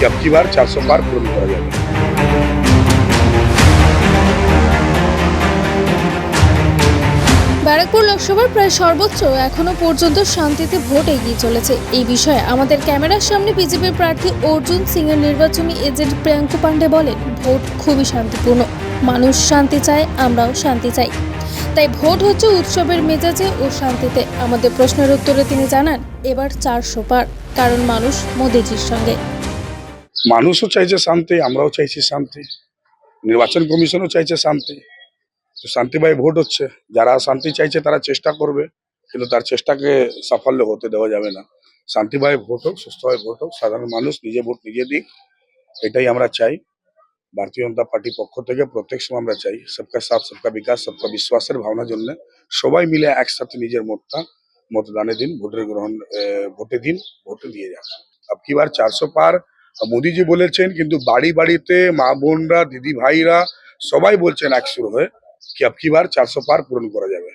যে বার চারশো পার পূরণ করা যাবে ব্যারাকপুর লোকসভার প্রায় সর্বোচ্চ এখনও পর্যন্ত শান্তিতে ভোট এগিয়ে চলেছে। এই বিষয়ে আমাদের ক্যামেরার সামনে বিজেপির প্রার্থী অর্জুন সিং এর নির্বাচনী এজেন্ট প্রিয়াঙ্কু পাণ্ডে বলেন, ভোট খুবই শান্তিপূর্ণ। মানুষ শান্তি চায়, আমরাও শান্তি চাই। তাই ভোট হচ্ছে উৎসবের মেজাজে ও শান্তিতে। আমাদের প্রশ্নের উত্তরে তিনি জানান, এবার চারশো পার, কারণ মানুষ মোদিজির সঙ্গে। মানুষও চাইছে শান্তি, আমরাও চাইছি শান্তি। নির্বাচন কমিশনও চাইছে শান্তি। তো শান্তিময় ভোট হচ্ছে। যারা শান্তি চাইছে তারা চেষ্টা করবে, কিন্তু তার চেষ্টাকে সাফল্য হতে দেওয়া যাবে না। শান্তিময় ভোট হোক সুস্থভাবে ভোট হোক, সাধারণ মানুষ নিজে ভোট নিজে দিক, এটাই আমরা চাই। ভারতীয় জনতা পার্টির পক্ষ থেকে প্রত্যেক সময় আমরা চাই, সবকা সাথ, সবকা বিকাশ, সবকা বিশ্বাসের ভাবনার জন্য সবাই মিলে একসাথে নিজের মতটা মতদানে দিন, ভোটের গ্রহণ ভোটে দিন, ভোটে দিয়ে যান আব কি বার চারশো পার মোদিজি বলেছেন, কিন্তু বাড়ি বাড়িতে মা বোনরা, দিদি ভাইরা সবাই বলছেন এক সুর হয়ে, কি আপকি বার চারশো পার পূরণ করা যাবে।